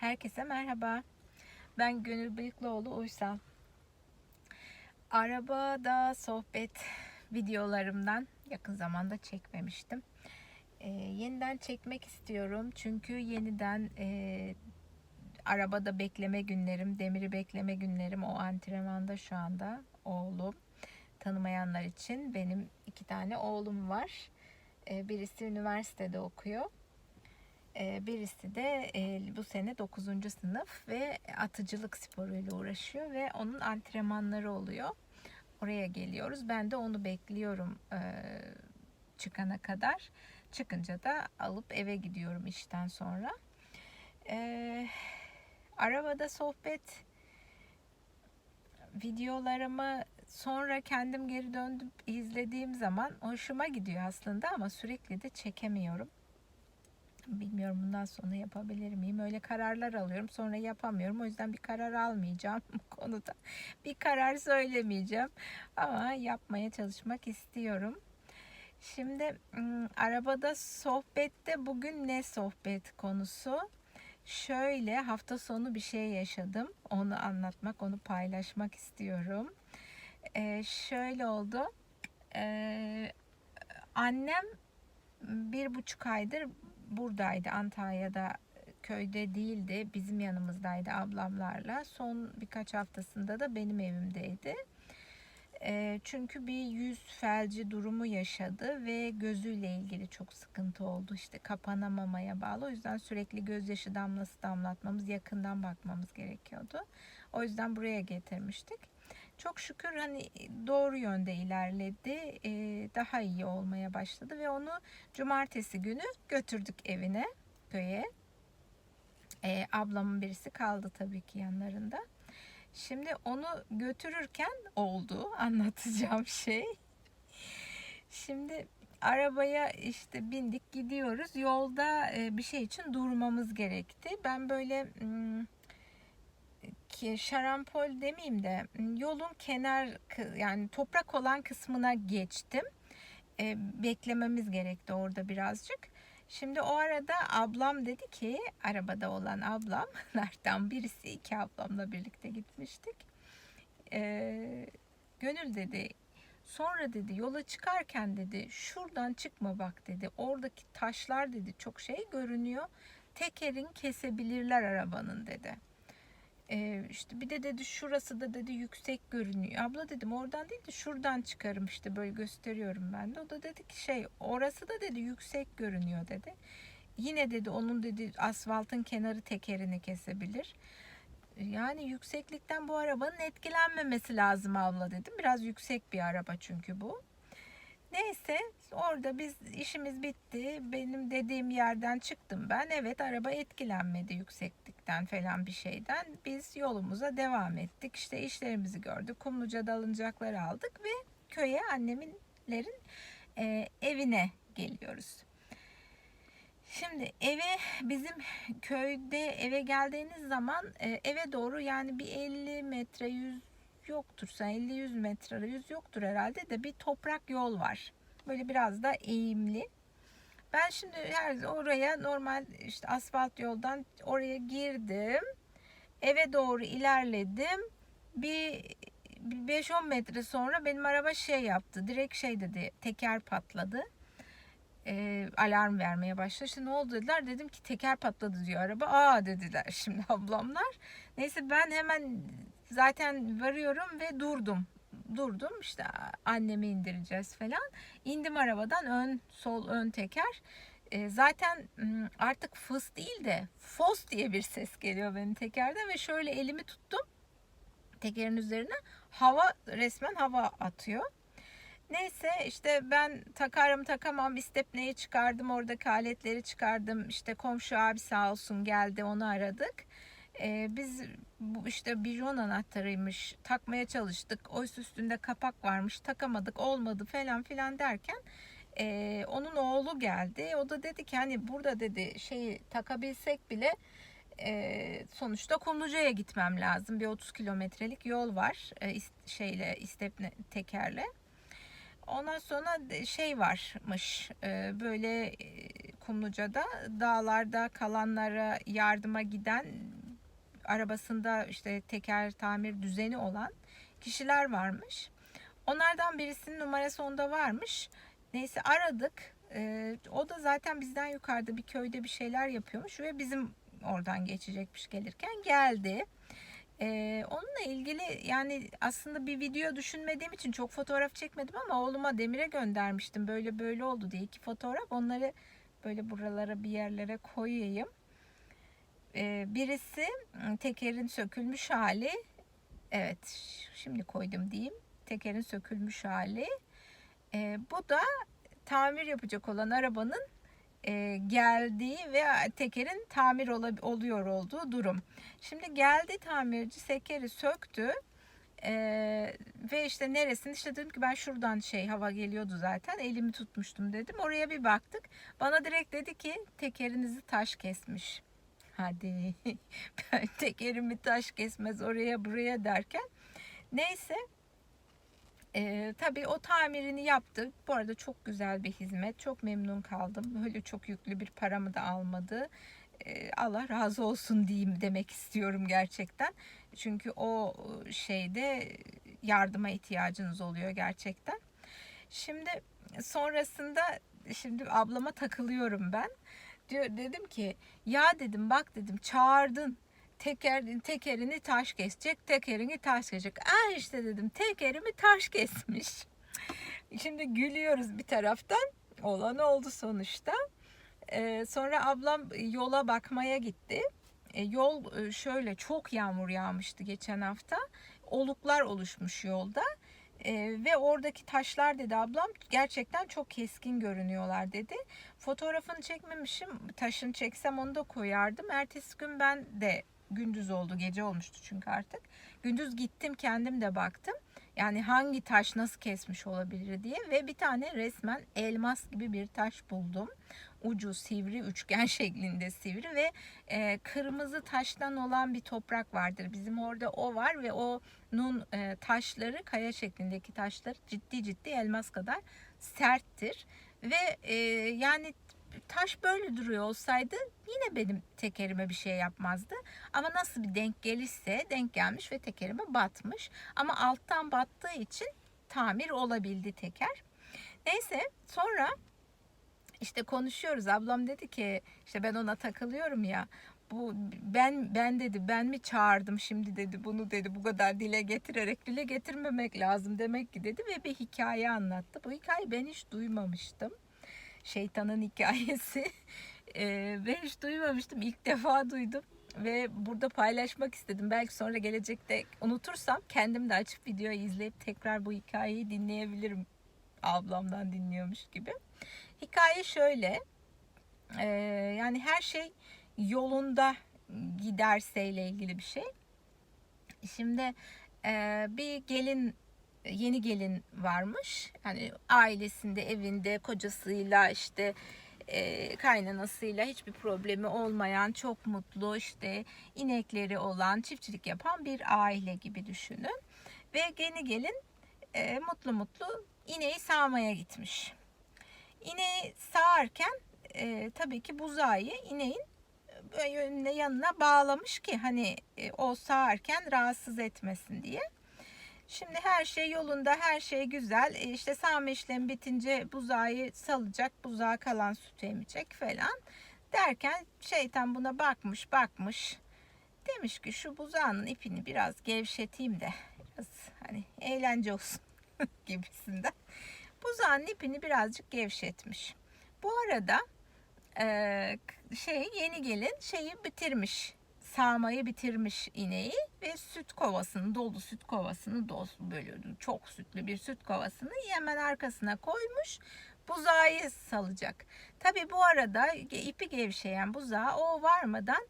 Herkese merhaba. Ben Gönül Bıyıklıoğlu Uysal. Arabada sohbet videolarımdan yakın zamanda çekmemiştim. Ee, yeniden çekmek istiyorum. Çünkü yeniden e, arabada bekleme günlerim, demiri bekleme günlerim o antrenmanda şu anda oğlum. Tanımayanlar için benim iki tane oğlum var. Ee, birisi üniversitede okuyor. Ee, Birisi de e, bu sene 9. sınıf ve atıcılık sporuyla uğraşıyor ve onun antrenmanları oluyor. Oraya geliyoruz. Ben de onu bekliyorum e, çıkana kadar. Çıkınca da alıp eve gidiyorum işten sonra. Ee, arabada sohbet videolarımı sonra kendim geri döndüm izlediğim zaman hoşuma gidiyor aslında ama sürekli de çekemiyorum. Bilmiyorum bundan sonra yapabilir miyim? Öyle kararlar alıyorum sonra yapamıyorum. O yüzden bir karar almayacağım bu konuda. Bir karar söylemeyeceğim ama yapmaya çalışmak istiyorum. Şimdi arabada sohbette bugün ne sohbet konusu? Şöyle hafta sonu bir şey yaşadım. Onu anlatmak, onu paylaşmak istiyorum. Ee, şöyle oldu. Ee, annem bir buçuk aydır buradaydı Antalya'da köyde değildi bizim yanımızdaydı ablamlarla. Son birkaç haftasında da benim evimdeydi. E, çünkü bir yüz felci durumu yaşadı ve gözüyle ilgili çok sıkıntı oldu. İşte kapanamamaya bağlı. O yüzden sürekli gözyaşı damlası damlatmamız yakından bakmamız gerekiyordu. O yüzden buraya getirmiştik çok şükür hani doğru yönde ilerledi. Ee, daha iyi olmaya başladı ve onu cumartesi günü götürdük evine, köye. Ee, ablamın birisi kaldı tabii ki yanlarında. Şimdi onu götürürken oldu anlatacağım şey. Şimdi arabaya işte bindik gidiyoruz. Yolda e, bir şey için durmamız gerekti. Ben böyle ki şarampol demeyeyim de yolun kenar yani toprak olan kısmına geçtim. E, beklememiz gerekti orada birazcık. Şimdi o arada ablam dedi ki arabada olan ablamlardan birisi iki ablamla birlikte gitmiştik. E, Gönül dedi sonra dedi yola çıkarken dedi şuradan çıkma bak dedi oradaki taşlar dedi çok şey görünüyor tekerin kesebilirler arabanın dedi. Ee, işte bir de dedi şurası da dedi yüksek görünüyor. Abla dedim oradan değil de şuradan çıkarım işte böyle gösteriyorum ben de. O da dedi ki şey orası da dedi yüksek görünüyor dedi. Yine dedi onun dedi asfaltın kenarı tekerini kesebilir. Yani yükseklikten bu arabanın etkilenmemesi lazım abla dedim. Biraz yüksek bir araba çünkü bu. Neyse orada biz işimiz bitti. Benim dediğim yerden çıktım ben. Evet araba etkilenmedi yükseklikten falan bir şeyden. Biz yolumuza devam ettik. İşte işlerimizi gördük. Kumluca'da alınacakları aldık ve köye anneminlerin e, evine geliyoruz. Şimdi eve bizim köyde eve geldiğiniz zaman e, eve doğru yani bir 50 metre 100 yoktur. 50-100 metre yüz yoktur herhalde de bir toprak yol var. Böyle biraz da eğimli. Ben şimdi her oraya normal işte asfalt yoldan oraya girdim. Eve doğru ilerledim. Bir 5-10 metre sonra benim araba şey yaptı. Direkt şey dedi teker patladı. E, alarm vermeye başladı. İşte ne oldu dediler. Dedim ki teker patladı diyor araba. Aa dediler şimdi ablamlar. Neyse ben hemen zaten varıyorum ve durdum. Durdum işte annemi indireceğiz falan. İndim arabadan ön sol ön teker. E, zaten artık fıs değil de fos diye bir ses geliyor benim tekerden ve şöyle elimi tuttum tekerin üzerine hava resmen hava atıyor. Neyse işte ben takarım takamam istepneyi çıkardım oradaki aletleri çıkardım işte komşu abi sağ olsun geldi onu aradık. Ee, biz bu işte bijon anahtarıymış takmaya çalıştık. Oysa üstünde kapak varmış takamadık olmadı falan filan derken e, onun oğlu geldi. O da dedi ki hani burada dedi şeyi takabilsek bile e, sonuçta Kumluca'ya gitmem lazım. Bir 30 kilometrelik yol var e, şeyle istepne tekerle. Ondan sonra şey varmış e, böyle e, Kumluca'da dağlarda kalanlara yardıma giden arabasında işte teker tamir düzeni olan kişiler varmış. Onlardan birisinin numarası onda varmış. Neyse aradık. Ee, o da zaten bizden yukarıda bir köyde bir şeyler yapıyormuş ve bizim oradan geçecekmiş gelirken geldi. Ee, onunla ilgili yani aslında bir video düşünmediğim için çok fotoğraf çekmedim ama oğluma Demir'e göndermiştim. Böyle böyle oldu diye iki fotoğraf. Onları böyle buralara bir yerlere koyayım. Ee, birisi tekerin sökülmüş hali. Evet şimdi koydum diyeyim. Tekerin sökülmüş hali. Ee, bu da tamir yapacak olan arabanın e, geldiği ve tekerin tamir ola- oluyor olduğu durum. Şimdi geldi tamirci sekeri söktü. Ee, ve işte neresini işte dedim ki ben şuradan şey hava geliyordu zaten elimi tutmuştum dedim oraya bir baktık bana direkt dedi ki tekerinizi taş kesmiş hadi ben tekerimi taş kesmez oraya buraya derken neyse ee, tabii o tamirini yaptı. Bu arada çok güzel bir hizmet. Çok memnun kaldım. Öyle çok yüklü bir paramı da almadı. Ee, Allah razı olsun diyeyim demek istiyorum gerçekten. Çünkü o şeyde yardıma ihtiyacınız oluyor gerçekten. Şimdi sonrasında şimdi ablama takılıyorum ben. Diyor dedim ki ya dedim bak dedim çağırdın teker tekerini taş kesecek, tekerini taş kesecek. Aa işte dedim tekerimi taş kesmiş. Şimdi gülüyoruz bir taraftan. Olan oldu sonuçta. Ee, sonra ablam yola bakmaya gitti. E, yol e, şöyle çok yağmur yağmıştı geçen hafta. Oluklar oluşmuş yolda. E, ve oradaki taşlar dedi ablam gerçekten çok keskin görünüyorlar dedi. Fotoğrafını çekmemişim. Taşını çeksem onu da koyardım. Ertesi gün ben de gündüz oldu, gece olmuştu çünkü artık. Gündüz gittim kendim de baktım. Yani hangi taş nasıl kesmiş olabilir diye ve bir tane resmen elmas gibi bir taş buldum. Ucu sivri, üçgen şeklinde sivri ve e, kırmızı taştan olan bir toprak vardır. Bizim orada o var ve onun e, taşları, kaya şeklindeki taşları ciddi ciddi elmas kadar serttir. Ve e, yani taş böyle duruyor olsaydı yine benim tekerime bir şey yapmazdı. Ama nasıl bir denk gelirse denk gelmiş ve tekerime batmış. Ama alttan battığı için tamir olabildi teker. Neyse sonra işte konuşuyoruz. Ablam dedi ki işte ben ona takılıyorum ya. Bu ben ben dedi ben mi çağırdım şimdi dedi bunu dedi bu kadar dile getirerek dile getirmemek lazım demek ki dedi ve bir hikaye anlattı. Bu hikayeyi ben hiç duymamıştım şeytanın hikayesi. Ee, ben hiç duymamıştım. İlk defa duydum ve burada paylaşmak istedim. Belki sonra gelecekte unutursam kendim de açıp videoyu izleyip tekrar bu hikayeyi dinleyebilirim. Ablamdan dinliyormuş gibi. Hikaye şöyle. Ee, yani her şey yolunda giderseyle ilgili bir şey. Şimdi e, bir gelin yeni gelin varmış. Yani ailesinde, evinde, kocasıyla işte e, kaynanasıyla hiçbir problemi olmayan, çok mutlu işte inekleri olan, çiftçilik yapan bir aile gibi düşünün. Ve yeni gelin e, mutlu mutlu ineği sağmaya gitmiş. İneği sağarken e, tabii ki buzağı ineğin önüne yanına bağlamış ki hani e, o sağarken rahatsız etmesin diye. Şimdi her şey yolunda, her şey güzel. E işte sağma işlemi bitince buzağı salacak, buzağa kalan sütü emecek falan. Derken şeytan buna bakmış, bakmış. Demiş ki şu buzağının ipini biraz gevşeteyim de biraz hani eğlence olsun gibisinden. Buzağının ipini birazcık gevşetmiş. Bu arada e, şey yeni gelin şeyi bitirmiş sağmayı bitirmiş ineği ve süt kovasını dolu süt kovasını dolu böyle çok sütlü bir süt kovasını hemen arkasına koymuş buzağı salacak. Tabi bu arada ipi gevşeyen buzağı o varmadan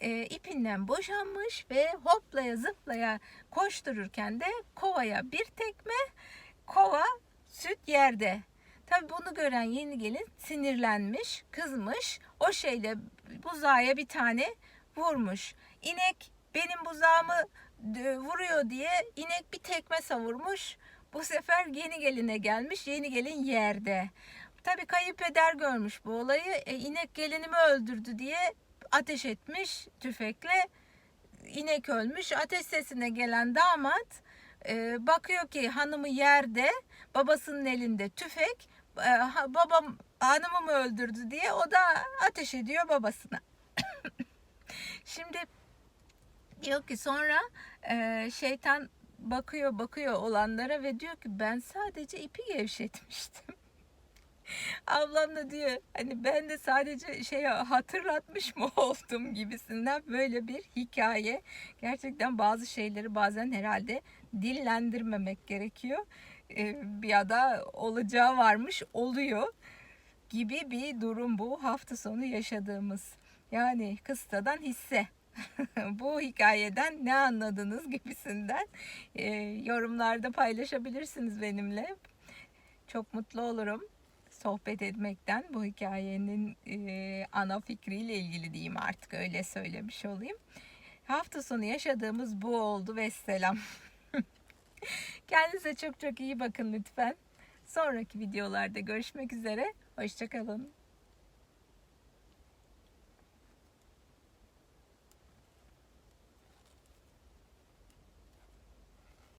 e, ipinden boşanmış ve hoplaya zıplaya koştururken de kovaya bir tekme kova süt yerde. Tabi bunu gören yeni gelin sinirlenmiş, kızmış. O şeyle buzağa bir tane vurmuş. İnek benim buzağımı vuruyor diye inek bir tekme savurmuş. Bu sefer yeni geline gelmiş. Yeni gelin yerde. Tabii kayınpeder görmüş bu olayı. E, inek gelinimi öldürdü diye ateş etmiş tüfekle. İnek ölmüş. Ateş sesine gelen damat e, bakıyor ki hanımı yerde, babasının elinde tüfek. E, babam hanımımı öldürdü diye o da ateş ediyor babasına. Şimdi diyor ki sonra e, şeytan bakıyor bakıyor olanlara ve diyor ki ben sadece ipi gevşetmiştim. Ablam da diyor hani ben de sadece şey hatırlatmış mı oldum gibisinden böyle bir hikaye. Gerçekten bazı şeyleri bazen herhalde dillendirmemek gerekiyor. Bir ya da olacağı varmış oluyor gibi bir durum bu hafta sonu yaşadığımız. Yani kıstadan hisse. bu hikayeden ne anladınız gibisinden e, yorumlarda paylaşabilirsiniz benimle. Çok mutlu olurum sohbet etmekten bu hikayenin e, ana fikriyle ilgili diyeyim artık öyle söylemiş olayım. Hafta sonu yaşadığımız bu oldu ve selam. Kendinize çok çok iyi bakın lütfen. Sonraki videolarda görüşmek üzere. Hoşçakalın.